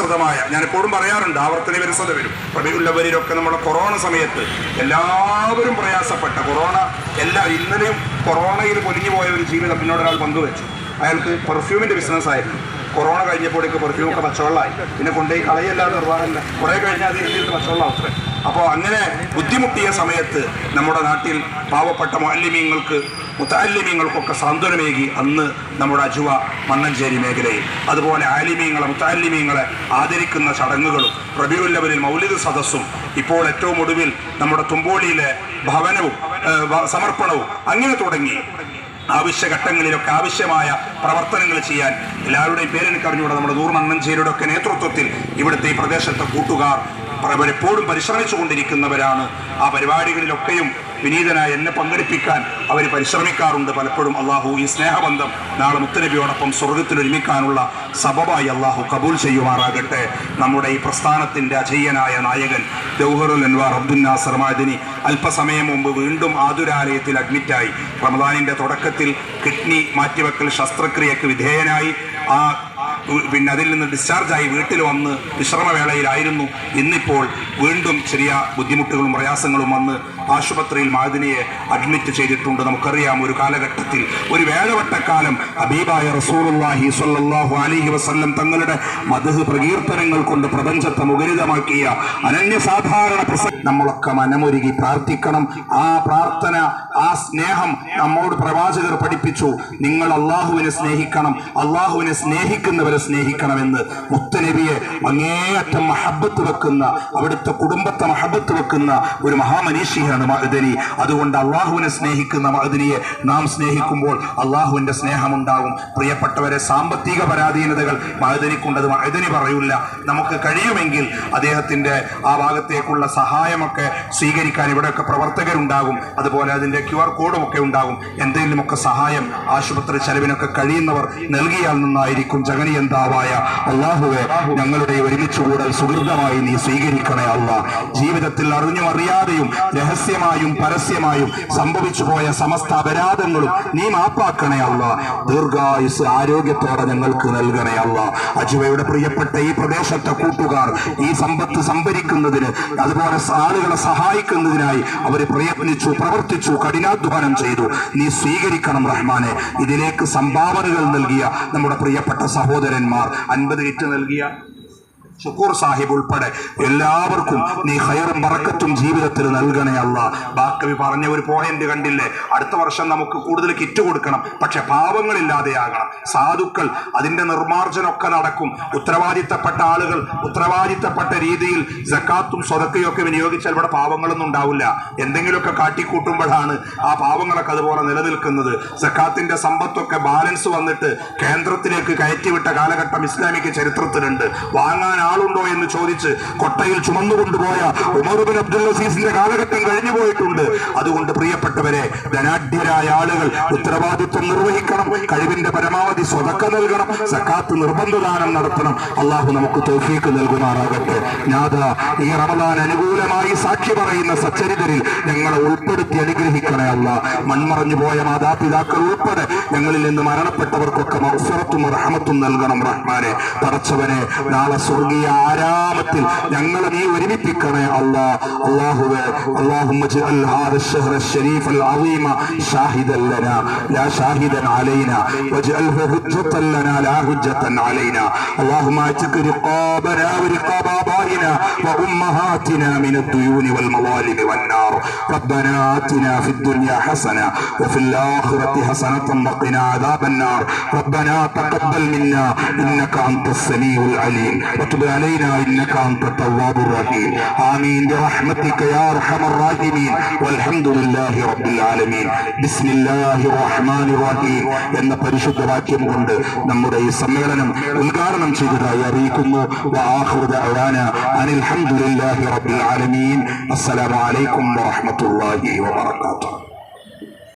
ആസൂത്രിതമായ ഞാൻ എപ്പോഴും പറയാറുണ്ട് ആവർത്തന വിരസത വരും. പ്രതിയുള്ളവരിലൊക്കെ നമ്മുടെ കൊറോണ സമയത്ത് എല്ലാവരും പ്രയാസപ്പെട്ട കൊറോണ എല്ലാ ഇന്നലെയും കൊറോണയിൽ പൊലിഞ്ഞു പോയ ഒരു ജീവിതം പിന്നോടൊരാൾ പങ്കുവെച്ചു. അയാൾക്ക് പെർഫ്യൂമിന്റെ ബിസിനസ് ആയിരുന്നു. കൊറോണ കഴിഞ്ഞപ്പോഴേക്ക് പെർഫ്യൂമൊക്കെ പച്ചവെള്ളമായി. പിന്നെ കൊണ്ടുപോയി കളയല്ല നിർവാഹമില്ല കുറേ കഴിഞ്ഞാൽ അത് എഴുതിയിട്ട് പച്ചവെള്ളം അത്രേ അപ്പോൾ അങ്ങനെ ബുദ്ധിമുട്ടിയ സമയത്ത് നമ്മുടെ നാട്ടിൽ പാവപ്പെട്ട മാലിന്യങ്ങൾക്ക് മുത്താലിമ്യങ്ങൾക്കൊക്കെ സാന്ത്വനമേകി അന്ന് നമ്മുടെ അജുവ മണ്ണഞ്ചേരി മേഖലയിൽ. അതുപോലെ ആലിമീങ്ങളെ മുത്താലിമ്യങ്ങളെ ആദരിക്കുന്ന ചടങ്ങുകളും റബിയുല്ലവരിൽ മൗലിക സദസ്സും ഇപ്പോൾ ഏറ്റവും ഒടുവിൽ നമ്മുടെ തുമ്പോളിയിലെ ഭവനവും സമർപ്പണവും അങ്ങനെ തുടങ്ങി. ആവശ്യഘട്ടങ്ങളിലൊക്കെ ആവശ്യമായ പ്രവർത്തനങ്ങൾ ചെയ്യാൻ എല്ലാവരുടെയും പേരെനിക്ക് അറിഞ്ഞുകൂടെ നമ്മുടെ നൂർ മണ്ണഞ്ചേരിയുടെ ഒക്കെ നേതൃത്വത്തിൽ ഇവിടുത്തെ ഈ പ്രദേശത്തെ കൂട്ടുകാർ എപ്പോഴും പരിശ്രമിച്ചു കൊണ്ടിരിക്കുന്നവരാണ് ആ പരിപാടികളിലൊക്കെയും വിനീതനായി എന്നെ പങ്കെടുപ്പിക്കാൻ അവർ പരിശ്രമിക്കാറുണ്ട് പലപ്പോഴും. അള്ളാഹു ഈ സ്നേഹബന്ധം നാളെ മുത്തനബിയോടൊപ്പം സ്വർഗത്തിൽ ഒരുമിക്കാനുള്ള സബബായി അള്ളാഹു കബൂൽ ചെയ്യുമാറാകട്ടെ. നമ്മുടെ ഈ പ്രസ്ഥാനത്തിന്റെ അജയ്യനായ നായകൻ ദൗഹറുൽ അൻവാർ അബ്ദുൽ നാസർ മാദിനി അല്പസമയം മുമ്പ് വീണ്ടും ആതുരാലയത്തിൽ അഡ്മിറ്റായി. റമദാനിന്റെ തുടക്കത്തിൽ കിഡ്നി മാറ്റിവെക്കൽ ശസ്ത്രക്രിയക്ക് വിധേയനായി. ആ പിന്നെ അതിൽ നിന്ന് ഡിസ്ചാർജായി വീട്ടിൽ വന്ന് വിശ്രമവേളയിലായിരുന്നു. ഇന്നിപ്പോൾ വീണ്ടും ചെറിയ ബുദ്ധിമുട്ടുകളും പ്രയാസങ്ങളും വന്ന് ആശുപത്രിയിൽ മാതിനിയെ അഡ്മിറ്റ് ചെയ്തിട്ടുണ്ട്. നമുക്കറിയാം ഒരു കാലഘട്ടത്തിൽ ഒരു വേളവട്ടക്കാലം അബീബായ റസൂലുള്ളാഹി സ്വല്ലല്ലാഹു അലൈഹി വസല്ലം തങ്ങളുടെ മധു പ്രകീർത്തനങ്ങൾ കൊണ്ട് പ്രപഞ്ചത്തെ മുഖരിതമാക്കിയ അനന്യസാധാരണ പ്രസ നമ്മളൊക്കെ മനമൊരുകി പ്രാർത്ഥിക്കണം. ആ പ്രാർത്ഥന ആ സ്നേഹം നമ്മോട് പ്രവാചകർ പഠിപ്പിച്ചു. നിങ്ങൾ അള്ളാഹുവിനെ സ്നേഹിക്കണം. അള്ളാഹുവിനെ സ്നേഹിക്കുന്നവരെ സ്നേഹിക്കണമെന്ന് മുത്തനബിയെ അങ്ങേയറ്റം മഹബത്ത് വെക്കുന്ന അവിടുത്തെ കുടുംബത്തെ മഹബത്ത് വെക്കുന്ന ഒരു മഹാമനീഷിയാണ് മഹദനി അതുകൊണ്ട് അള്ളാഹുവിനെ സ്നേഹിക്കുന്ന മഹദനിയെ നാം സ്നേഹിക്കുമ്പോൾ അള്ളാഹുവിന്റെ സ്നേഹമുണ്ടാകും. പ്രിയപ്പെട്ടവരെ സാമ്പത്തിക പരാധീനതകൾ മഹദനിക്കുണ്ടത് മഹദനി പറയില്ല നമുക്ക് കഴിയുമെങ്കിൽ അദ്ദേഹത്തിന്റെ ആ ഭാഗത്തേക്കുള്ള സഹായമൊക്കെ സ്വീകരിക്കാൻ ഇവിടെയൊക്കെ പ്രവർത്തകരുണ്ടാകും. അതുപോലെ അതിന്റെ ക്യു ആർ കോഡും ഒക്കെ ഉണ്ടാകും. എന്തെങ്കിലുമൊക്കെ സഹായം ആശുപത്രി ചെലവിനൊക്കെ കഴിയുന്നവർ നൽകിയാൽ നിന്നായിരിക്കും. ജഗനിയന്താവായ അള്ളാഹുവെ ഞങ്ങളുടെ ഒരുമിച്ചുകൂടൽ ഒരുമിച്ച് കൂടൽ സുഹൃതമായി നീ സ്വീകരിക്കണേ അല്ല ജീവിതത്തിൽ അറിഞ്ഞും അറിയാതെയും രഹസ്യമായും പരസ്യമായും സംഭവിച്ചു പോയ സമസ്ത അപരാധങ്ങളും നീ മാപ്പാക്കണേ അല്ല ദീർഘായുസ് ആരോഗ്യത്തോടെ ഞങ്ങൾക്ക് നൽകണേ അല്ല അജുവയുടെ പ്രിയപ്പെട്ട ഈ പ്രദേശത്തെ കൂട്ടുകാർ ഈ സമ്പത്ത് സംഭരിക്കുന്നതിന് അതുപോലെ ആളുകളെ സഹായിക്കുന്നതിനായി അവർ പ്രയത്നിച്ചു പ്രവർത്തിച്ചു കഠിനാധ്വാനം ചെയ്തു. നീ സ്വീകരിക്കണം റഹ്മാനെ. ഇതിലേക്ക് സംഭാവനകൾ നൽകിയ നമ്മുടെ പ്രിയപ്പെട്ട സഹോദരന്മാർ അൻപത് കിറ്റ് നൽകിയ ഷുക്കൂർ സാഹിബ് ഉൾപ്പെടെ എല്ലാവർക്കും നീ ഹയറും പറക്കത്തും ജീവിതത്തിൽ നൽകണേ അല്ല. ബാക്കവി പറഞ്ഞ ഒരു പോയിന്റ് കണ്ടില്ലേ? അടുത്ത വർഷം നമുക്ക് കൂടുതൽ കിറ്റ് കൊടുക്കണം. പക്ഷെ പാവങ്ങളില്ലാതെയാകണം സാധുക്കൾ അതിന്റെ നിർമ്മാർജനമൊക്കെ നടക്കും. ഉത്തരവാദിത്തപ്പെട്ട ആളുകൾ ഉത്തരവാദിത്തപ്പെട്ട രീതിയിൽ ജക്കാത്തും സ്വതക്കയും ഒക്കെ വിനിയോഗിച്ചാൽ ഇവിടെ പാവങ്ങളൊന്നും ഉണ്ടാവില്ല. എന്തെങ്കിലുമൊക്കെ കാട്ടിക്കൂട്ടുമ്പോഴാണ് ആ പാവങ്ങളൊക്കെ അതുപോലെ നിലനിൽക്കുന്നത്. ജക്കാത്തിന്റെ സമ്പത്തൊക്കെ ബാലൻസ് വന്നിട്ട് കേന്ദ്രത്തിലേക്ക് കയറ്റിവിട്ട കാലഘട്ടം ഇസ്ലാമിക ചരിത്രത്തിലുണ്ട്. വാങ്ങാൻ ആളുണ്ടോ എന്ന് ചോദിച്ച് കൊട്ടയിൽ ചുമന്നുകൊണ്ടുപോയ ഉമറുബിൻ അബ്ദുൽ അസീസിന്റെ കാലഘട്ടം കഴിഞ്ഞു പോയിട്ടുണ്ട്. അതുകൊണ്ട് പ്രിയപ്പെട്ടവരെ ധനാഢ്യരായ ആളുകൾ ഉത്തരവാദിത്വം നിർവഹിക്കണം കഴിവിന്റെ പരമാവധി സ്വതക്ക നൽകണം സക്കാത്ത് നിർബന്ധദാനം നടത്തണം. അള്ളാഹു നമുക്ക് തോഫീക്ക് നൽകുമാറാകട്ടെ. നാഥ ഈ റമദാൻ അനുകൂലമായി സാക്ഷി പറയുന്ന സച്ചരിതരിൽ ഞങ്ങളെ ഉൾപ്പെടുത്തി അനുഗ്രഹിക്കണേ അല്ല മൺമറഞ്ഞു പോയ മാതാപിതാക്കൾ ഉൾപ്പെടെ ഞങ്ങളിൽ നിന്ന് മരണപ്പെട്ടവർക്കൊക്കെ മൗസറത്തും റഹമത്തും നൽകണം റഹ്മാനെ. പറച്ചവനെ നാളെ സ്വർഗീയ ആരാമത്തിൽ ഞങ്ങളെ നീ ഒരുമിപ്പിക്കണേ അല്ലാ അല്ലാഹുവേ اللهم اجعل هذا الشهر الشريف العظيم شاهدا لنا لا شاهدا علينا واجعله حجة لنا لا حجة علينا اللهم اعتق رقابنا ورقاب آبائنا وأمهاتنا من الديون والمظالم والنار ربنا آتنا في الدنيا حسنة وفي الآخرة حسنة وقنا عذاب النار ربنا تقبل منا إنك أنت السميع العليم وتب علينا إنك أنت التواب الرحيم آمين برحمتك يا أرحم الراحمين والحمد لله رب العالمين بسم الله الرحمن الرحيم എന്ന പരിശുദ്ധ വാക്യം കൊണ്ട് നമ്മുടെ ഈ സമ്മേളനം ഉദ്ഘാടനം ചെയ്തതായി അറിയിക്കുന്നു وآخر دعوانا أن الحمد لله